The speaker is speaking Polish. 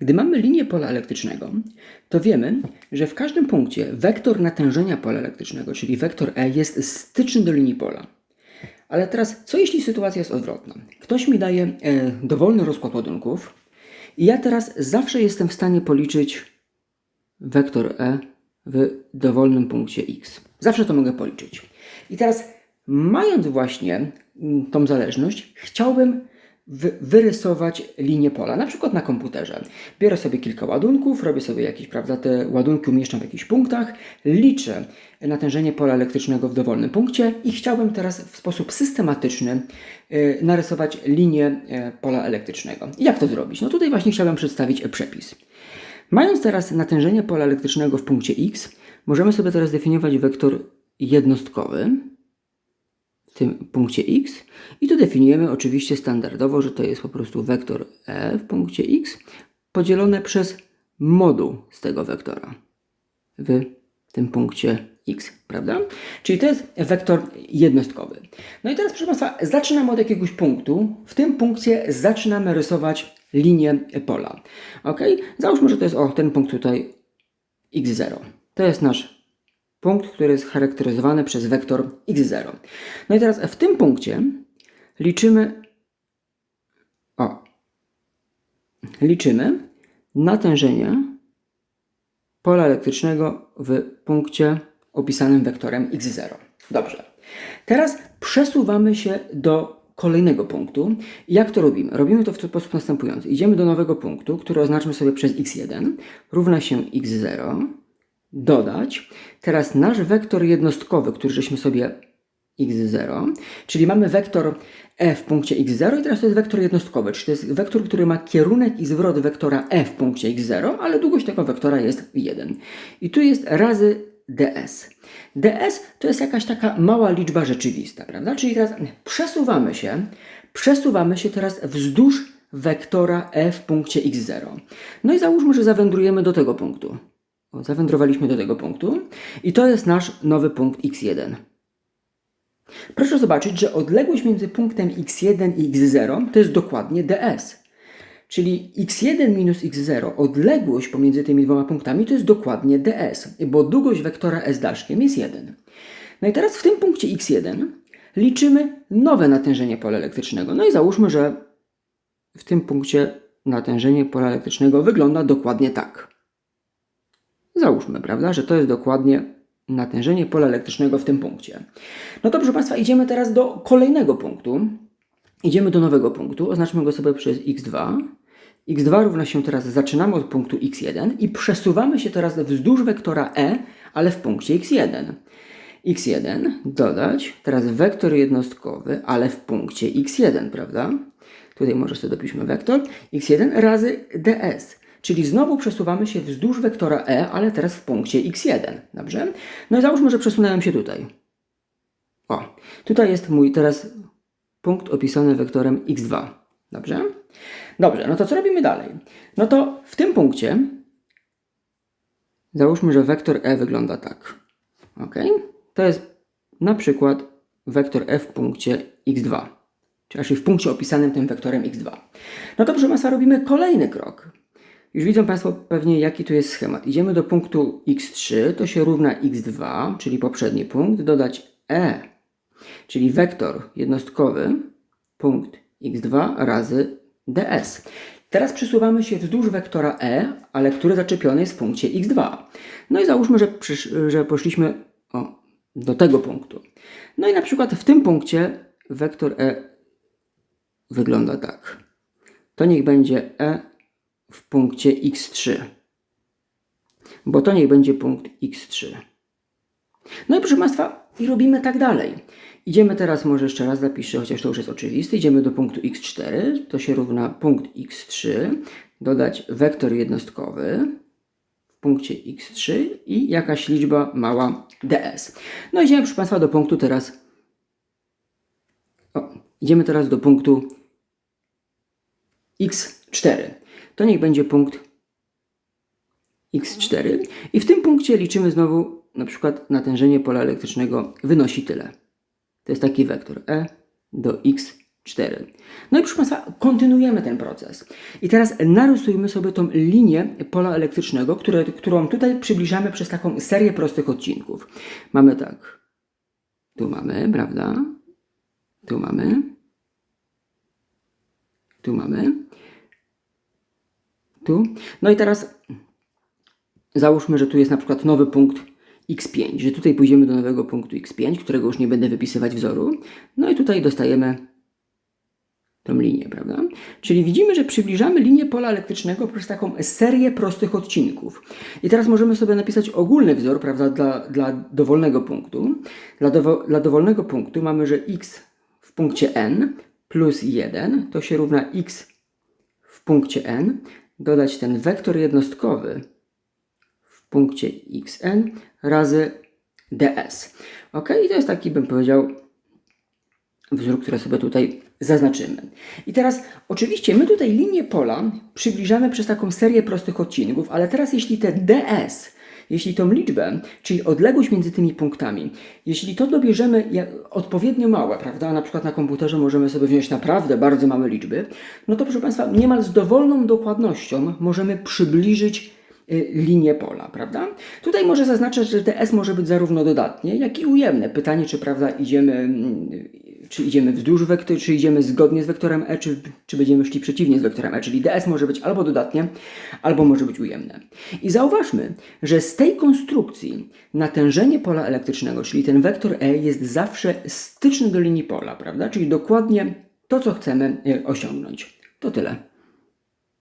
Gdy mamy linię pola elektrycznego, to wiemy, że w każdym punkcie wektor natężenia pola elektrycznego, czyli wektor E, jest styczny do linii pola. Ale teraz, co jeśli sytuacja jest odwrotna? Ktoś mi daje e, dowolny rozkład ładunków i ja teraz zawsze jestem w stanie policzyć wektor E w dowolnym punkcie x. Zawsze to mogę policzyć. I teraz, mając właśnie mm, tą zależność, chciałbym wyrysować linię pola, na przykład na komputerze. Biorę sobie kilka ładunków, robię sobie jakieś, prawda, te ładunki umieszczam w jakichś punktach, liczę natężenie pola elektrycznego w dowolnym punkcie i chciałbym teraz w sposób systematyczny y, narysować linię y, pola elektrycznego. Jak to zrobić? No tutaj właśnie chciałbym przedstawić przepis. Mając teraz natężenie pola elektrycznego w punkcie x, możemy sobie teraz definiować wektor jednostkowy tym punkcie x i tu definiujemy oczywiście standardowo, że to jest po prostu wektor e w punkcie x podzielone przez moduł z tego wektora w tym punkcie x, prawda? Czyli to jest wektor jednostkowy. No i teraz, proszę Państwa, zaczynamy od jakiegoś punktu. W tym punkcie zaczynamy rysować linię pola. Ok? Załóżmy, że to jest o ten punkt tutaj x0. To jest nasz punkt, który jest charakteryzowany przez wektor x0. No i teraz w tym punkcie liczymy o liczymy natężenie pola elektrycznego w punkcie opisanym wektorem x0. Dobrze. Teraz przesuwamy się do kolejnego punktu. Jak to robimy? Robimy to w sposób następujący. Idziemy do nowego punktu, który oznaczmy sobie przez x1, równa się x0, dodać. Teraz nasz wektor jednostkowy, który żeśmy sobie x0, czyli mamy wektor e w punkcie x0 i teraz to jest wektor jednostkowy, czyli to jest wektor, który ma kierunek i zwrot wektora e w punkcie x0, ale długość tego wektora jest 1. I tu jest razy ds. ds to jest jakaś taka mała liczba rzeczywista, prawda? Czyli teraz przesuwamy się, przesuwamy się teraz wzdłuż wektora e w punkcie x0. No i załóżmy, że zawędrujemy do tego punktu. Zawędrowaliśmy do tego punktu i to jest nasz nowy punkt x1. Proszę zobaczyć, że odległość między punktem x1 i x0 to jest dokładnie ds. Czyli x1 minus x0, odległość pomiędzy tymi dwoma punktami to jest dokładnie ds, bo długość wektora s daszkiem jest 1. No i teraz w tym punkcie x1 liczymy nowe natężenie pola elektrycznego. No i załóżmy, że w tym punkcie natężenie pola elektrycznego wygląda dokładnie tak. Załóżmy, prawda, że to jest dokładnie natężenie pola elektrycznego w tym punkcie. No to proszę Państwa, idziemy teraz do kolejnego punktu. Idziemy do nowego punktu, oznaczmy go sobie przez x2. x2 równa się teraz, zaczynamy od punktu x1 i przesuwamy się teraz wzdłuż wektora e, ale w punkcie x1. x1 dodać, teraz wektor jednostkowy, ale w punkcie x1, prawda? Tutaj może sobie dopiszmy wektor x1 razy ds. Czyli znowu przesuwamy się wzdłuż wektora e, ale teraz w punkcie x1. Dobrze? No i załóżmy, że przesunąłem się tutaj. O, tutaj jest mój teraz punkt opisany wektorem x2. Dobrze? Dobrze, no to co robimy dalej? No to w tym punkcie załóżmy, że wektor e wygląda tak. Ok? To jest na przykład wektor e w punkcie x2. Czyli w punkcie opisanym tym wektorem x2. No to proszę Państwa, robimy kolejny krok. Już widzą Państwo pewnie, jaki tu jest schemat. Idziemy do punktu x3, to się równa x2, czyli poprzedni punkt, dodać e, czyli wektor jednostkowy, punkt x2 razy ds. Teraz przesuwamy się wzdłuż wektora e, ale który zaczepiony jest w punkcie x2. No i załóżmy, że, przysz, że poszliśmy o, do tego punktu. No i na przykład w tym punkcie wektor e wygląda tak. To niech będzie e w punkcie x3. Bo to niech będzie punkt x3. No i proszę Państwa, i robimy tak dalej. Idziemy teraz, może jeszcze raz zapiszę, chociaż to już jest oczywiste. Idziemy do punktu x4, to się równa punkt x3, dodać wektor jednostkowy w punkcie x3 i jakaś liczba mała ds. No idziemy, proszę Państwa, do punktu teraz. O, idziemy teraz do punktu x4 to niech będzie punkt x4 i w tym punkcie liczymy znowu na przykład natężenie pola elektrycznego wynosi tyle. To jest taki wektor e do x4. 4. No i proszę Państwa, kontynuujemy ten proces. I teraz narysujmy sobie tą linię pola elektrycznego, które, którą tutaj przybliżamy przez taką serię prostych odcinków. Mamy tak. Tu mamy, prawda? Tu mamy. Tu mamy. Tu. No i teraz załóżmy, że tu jest na przykład nowy punkt x5, że tutaj pójdziemy do nowego punktu x5, którego już nie będę wypisywać wzoru. No i tutaj dostajemy tą linię, prawda? Czyli widzimy, że przybliżamy linię pola elektrycznego przez taką serię prostych odcinków. I teraz możemy sobie napisać ogólny wzór, prawda, dla, dla dowolnego punktu. Dla, dowo, dla dowolnego punktu mamy, że x w punkcie n plus 1 to się równa x w punkcie n, dodać ten wektor jednostkowy w punkcie xn razy ds. Ok, i to jest taki, bym powiedział, wzór, który sobie tutaj zaznaczymy. I teraz oczywiście my tutaj linię pola przybliżamy przez taką serię prostych odcinków, ale teraz jeśli te ds, jeśli tą liczbę, czyli odległość między tymi punktami, jeśli to dobierzemy odpowiednio małe, prawda, na przykład na komputerze możemy sobie wziąć naprawdę bardzo małe liczby, no to proszę Państwa, niemal z dowolną dokładnością możemy przybliżyć y, linię pola, prawda? Tutaj może zaznaczać, że ds może być zarówno dodatnie, jak i ujemne. Pytanie, czy prawda idziemy, mm, czy idziemy wzdłuż wektoru, czy idziemy zgodnie z wektorem e, czy, czy będziemy szli przeciwnie z wektorem e, czyli ds może być albo dodatnie, albo może być ujemne. I zauważmy, że z tej konstrukcji natężenie pola elektrycznego, czyli ten wektor e jest zawsze styczny do linii pola, prawda? Czyli dokładnie to, co chcemy y, osiągnąć. To tyle.